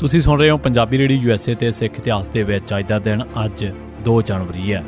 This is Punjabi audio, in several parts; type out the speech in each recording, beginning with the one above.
ਤੁਸੀਂ ਸੁਣ ਰਹੇ ਹੋ ਪੰਜਾਬੀ ਰੇਡੀਓ ਯੂਐਸਏ ਤੇ ਸਿੱਖ ਇਤਿਹਾਸ ਦੇ ਵਿੱਚ ਅੱਜ ਦਾ ਦਿਨ ਅੱਜ 2 ਜਨਵਰੀ ਹੈ।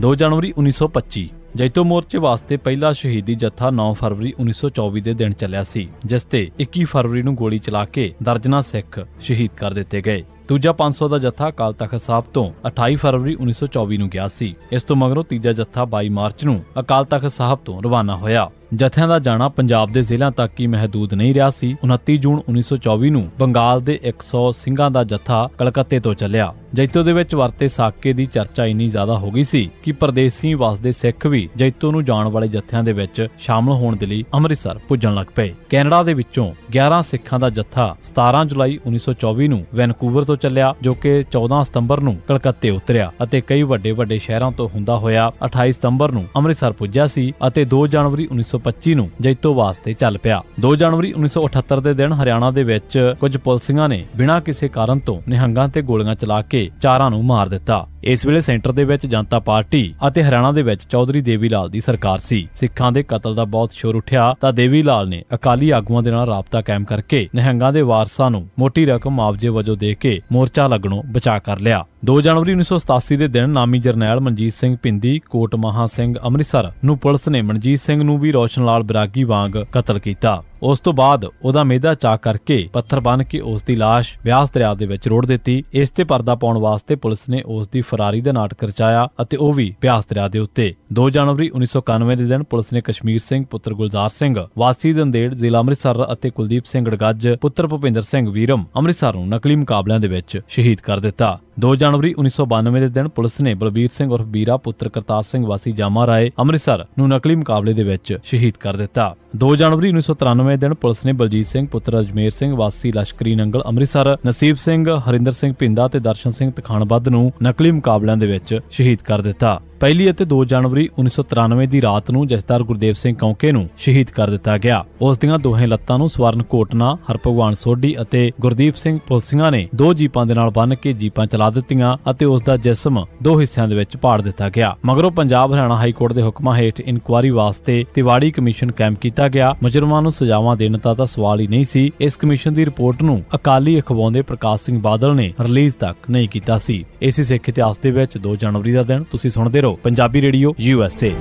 2 ਜਨਵਰੀ 1925 ਜੈਤੋ ਮੋਰਚੇ ਵਾਸਤੇ ਪਹਿਲਾ ਸ਼ਹੀਦੀ ਜੱਥਾ 9 ਫਰਵਰੀ 1924 ਦੇ ਦਿਨ ਚੱਲਿਆ ਸੀ, ਜਿਸ ਤੇ 21 ਫਰਵਰੀ ਨੂੰ ਗੋਲੀ ਚਲਾ ਕੇ ਦਰਜਨਾ ਸਿੱਖ ਸ਼ਹੀਦ ਕਰ ਦਿੱਤੇ ਗਏ। ਦੂਜਾ 500 ਦਾ ਜੱਥਾ ਅਕਾਲ ਤਖਤ ਸਾਹਿਬ ਤੋਂ 28 ਫਰਵਰੀ 1924 ਨੂੰ ਗਿਆ ਸੀ। ਇਸ ਤੋਂ ਮਗਰੋਂ ਤੀਜਾ ਜੱਥਾ 22 ਮਾਰਚ ਨੂੰ ਅਕਾਲ ਤਖਤ ਸਾਹਿਬ ਤੋਂ ਰਵਾਨਾ ਹੋਇਆ। ਜਥਿਆਂ ਦਾ ਜਾਣਾ ਪੰਜਾਬ ਦੇ ਜ਼ਿਲ੍ਹਿਆਂ ਤੱਕ ਹੀ ਮਹਦੂਦ ਨਹੀਂ ਰਿਹਾ ਸੀ 29 ਜੂਨ 1924 ਨੂੰ ਬੰਗਾਲ ਦੇ 100 ਸਿੰਘਾਂ ਦਾ ਜਥਾ ਕਲਕੱਤੇ ਤੋਂ ਚੱਲਿਆ। ਜੈਤੋ ਦੇ ਵਿੱਚ ਵਰਤੇ ਸਾਕੇ ਦੀ ਚਰਚਾ ਇੰਨੀ ਜ਼ਿਆਦਾ ਹੋ ਗਈ ਸੀ ਕਿ ਪਰਦੇਸੀ ਵਸਦੇ ਸਿੱਖ ਵੀ ਜੈਤੋ ਨੂੰ ਜਾਣ ਵਾਲੇ ਜਥਿਆਂ ਦੇ ਵਿੱਚ ਸ਼ਾਮਲ ਹੋਣ ਦੇ ਲਈ ਅੰਮ੍ਰਿਤਸਰ ਪੁੱਜਣ ਲੱਗ ਪਏ। ਕੈਨੇਡਾ ਦੇ ਵਿੱਚੋਂ 11 ਸਿੱਖਾਂ ਦਾ ਜਥਾ 17 ਜੁਲਾਈ 1924 ਨੂੰ ਵੈਨਕੂਵਰ ਤੋਂ ਚੱਲਿਆ, ਜੋ ਕਿ 14 ਸਤੰਬਰ ਨੂੰ ਕਲਕੱਤੇ ਉਤਰਿਆ ਅਤੇ ਕਈ ਵੱਡੇ ਵੱਡੇ ਸ਼ਹਿਰਾਂ ਤੋਂ ਹੁੰਦਾ ਹੋਇਆ 28 ਸਤੰਬਰ ਨੂੰ ਅੰਮ੍ਰਿਤਸਰ ਪੁੱਜਿਆ ਸੀ ਅਤੇ 2 ਜਨਵਰੀ 1925 ਨੂੰ ਜੈਤੋ ਵਾਸਤੇ ਚੱਲ ਪਿਆ। 2 ਜਨਵਰੀ 1978 ਦੇ ਦਿਨ ਹਰਿਆਣਾ ਦੇ ਵਿੱਚ ਕੁਝ ਪੁਲਸੀਆਂ ਨੇ ਬਿਨਾਂ ਕਿਸੇ ਕਾਰਨ ਤੋਂ ਨਿਹੰਗਾਂ ਤੇ ਗੋਲੀਆਂ ਚਲਾ ਕੇ ਚਾਰਾਂ ਨੂੰ ਮਾਰ ਦਿੱਤਾ। ਇਸ ਵੇਲੇ ਸੈਂਟਰ ਦੇ ਵਿੱਚ ਜਨਤਾ ਪਾਰਟੀ ਅਤੇ ਹਰਿਆਣਾ ਦੇ ਵਿੱਚ ਚੌਧਰੀ ਦੇਵੀ ਲਾਲ ਦੀ ਸਰਕਾਰ ਸੀ। ਸਿੱਖਾਂ ਦੇ ਕਤਲ ਦਾ ਬਹੁਤ ਸ਼ੋਰ ਉੱਠਿਆ ਤਾਂ ਦੇਵੀ ਲਾਲ ਨੇ ਅਕਾਲੀ ਆਗੂਆਂ ਦੇ ਨਾਲ ਰਾਬਤਾ ਕਾਇਮ ਕਰਕੇ ਨਿਹੰਗਾਂ ਦੇ ਵਾਰਸਾਂ ਨੂੰ ਮੋਟੀ ਰਕਮ ਮੁਆਵਜ਼ੇ ਵਜੋਂ ਦੇ ਕੇ ਮੋਰਚਾ ਲੱਗਣੋਂ ਬਚਾ ਕਰ ਲਿਆ। 2 ਜਨਵਰੀ 1987 ਦੇ ਦਿਨ ਨਾਮੀ ਜਰਨੈਲ ਮਨਜੀਤ ਸਿੰਘ ਪਿੰਦੀ, ਕੋਟ ਮਹਾ ਸਿੰਘ ਅੰਮ੍ਰਿਤਸਰ ਨੂੰ ਪੁਲਿਸ ਨੇ ਮਨਜੀਤ ਸਿੰਘ ਨੂੰ ਵੀ ਰੋਸ਼ਨ ਲਾਲ ਬਰਾਗੀ ਵਾਂਗ ਕਤਲ ਕੀਤਾ। ਉਸ ਤੋਂ ਬਾਅਦ ਉਹਦਾ ਮੇਦਾ ਚਾ ਕਰਕੇ ਪੱਥਰ ਬੰਨ ਕੇ ਉਸ ਦੀ ਲਾਸ਼ ਬਿਆਸ ਦਰਿਆ ਦੇ ਵਿੱਚ ਰੋੜ ਦਿੱਤੀ। ਇਸ ਤੇ ਪਰਦਾ ਪਾਉਣ ਵਾਸਤੇ ਪੁਲਿਸ ਨੇ ਉਸ ਦੀ ਫਰਾਰੀ ਦਾ ਨਾਟਕ ਰਚਾਇਆ ਅਤੇ ਉਹ ਵੀ ਬਿਆਸ ਦਰਿਆ ਦੇ ਉੱਤੇ। 2 ਜਨਵਰੀ 1991 ਦੇ ਦਿਨ ਪੁਲਿਸ ਨੇ ਕਸ਼ਮੀਰ ਸਿੰਘ ਪੁੱਤਰ ਗੁਲਜ਼ਾਰ ਸਿੰਘ, ਵਾਸੀ ਦੰਦੇੜ ਜ਼ਿਲ੍ਹਾ ਅੰਮ੍ਰਿਤਸਰ ਅਤੇ ਕੁਲਦੀਪ ਸਿੰਘ ਗੜਗੱਜ ਪੁੱਤਰ ਭੁਪਿੰਦਰ ਸਿੰਘ ਵੀਰਮ ਅੰਮ੍ਰਿਤਸਰ ਨੂੰ ਨਕਲੀ ਮੁਕਾਬਲਿਆਂ ਦੇ ਵਿੱਚ ਸ਼ਹੀਦ ਕਰ ਦਿੱਤਾ। 2 ਜਨਵਰੀ 1992 ਦੇ ਦਿਨ ਪੁਲਿਸ ਨੇ ਬਲਬੀਰ ਸਿੰਘ ਉਰਫ ਬੀਰਾ ਪੁੱਤਰ ਕਰਤਾਰ ਸਿੰਘ ਵਾਸੀ ਜਾਮਾ ਰਾਏ ਅੰਮ੍ਰਿਤਸਰ ਨੂੰ ਨਕਲੀ ਮੁਕਾਬਲੇ ਦੇ ਵਿੱਚ ਸ਼ਹੀਦ ਕਰ ਦਿੱਤਾ। 2 ਜਨਵਰੀ 1993 ਦਿਨ ਪੁਲਿਸ ਨੇ ਬਲਜੀਤ ਸਿੰਘ, ਪੁੱਤਰ ਅਜਮੇਰ ਸਿੰਘ, ਵਾਸੀ ਲਸ਼ਕਰੀ ਨੰਗਲ ਅੰਮ੍ਰਿਤਸਰ, ਨਸੀਬ ਸਿੰਘ, ਹਰਿੰਦਰ ਸਿੰਘ ਪਿੰਦਾ ਤੇ ਦਰਸ਼ਨ ਸਿੰਘ ਤਖਾਣਬੱਧ ਨੂੰ ਨਕਲੀ ਮੁਕਾਬਲਿਆਂ ਦੇ ਵਿੱਚ ਸ਼ਹੀਦ ਕਰ ਦਿੱਤਾ। ਪਹਿਲੀ ਅਤੇ 2 ਜਨਵਰੀ 1993 ਦੀ ਰਾਤ ਨੂੰ ਜਥੇਦਾਰ ਗੁਰਦੇਵ ਸਿੰਘ ਕੌਂਕੇ ਨੂੰ ਸ਼ਹੀਦ ਕਰ ਦਿੱਤਾ ਗਿਆ। ਉਸ ਦੀਆਂ ਦੋਹੇ ਲੱਤਾਂ ਨੂੰ ਸਵਰਨ ਕੋਟਨਾ ਹਰਭਗਵਾਨ ਸੋਢੀ ਅਤੇ ਗੁਰਦੀਪ ਸਿੰਘ ਪੁਲਸੀਆਂ ਨੇ ਦੋ ਜੀਪਾਂ ਦੇ ਨਾਲ ਬੰਨ੍ਹ ਕੇ ਜੀਪਾਂ ਚਲਾ ਦਿੱਤੀਆਂ ਅਤੇ ਉਸ ਦਾ ਜਿਸਮ ਦੋ ਹਿੱਸਿਆਂ ਦੇ ਵਿੱਚ ਪਾੜ ਦਿੱਤਾ ਗਿਆ। ਮਗਰੋਂ ਪੰਜਾਬ ਹਰਿਆਣਾ ਹਾਈ ਕੋਰਟ ਦੇ ਹੁਕਮਾਂ ਹੇਠ ਇਨਕੁਆਇਰੀ ਵਾਸਤੇ ਤਿਵਾੜੀ ਕਮਿਸ਼ਨ ਕਾਇਮ ਕੀਤਾ ਗਿਆ। ਮੁਜਰਮਾਂ ਨੂੰ ਸਜ਼ਾਵਾਂ ਦੇਣ ਦਾ ਤਾਂ ਸਵਾਲ ਹੀ ਨਹੀਂ ਸੀ। ਇਸ ਕਮਿਸ਼ਨ ਦੀ ਰਿਪੋਰਟ ਨੂੰ ਅਕਾਲੀ ਅਖਵਾਉਂਦੇ ਪ੍ਰਕਾਸ਼ ਸਿੰਘ ਬਾਦਲ ਨੇ ਰਿਲੀਜ਼ ਤੱਕ ਨਹੀਂ ਕੀਤਾ ਸੀ। ਇਸੇ ਸਿੱਖ ਇਤਿਹਾਸ ਦੇ ਵਿੱਚ 2 ਜਨਵਰੀ ਦਾ ਦਿਨ ਤੁਸੀਂ ਸੁਣਦੇ ਰਹੋ। Punjabi radio USA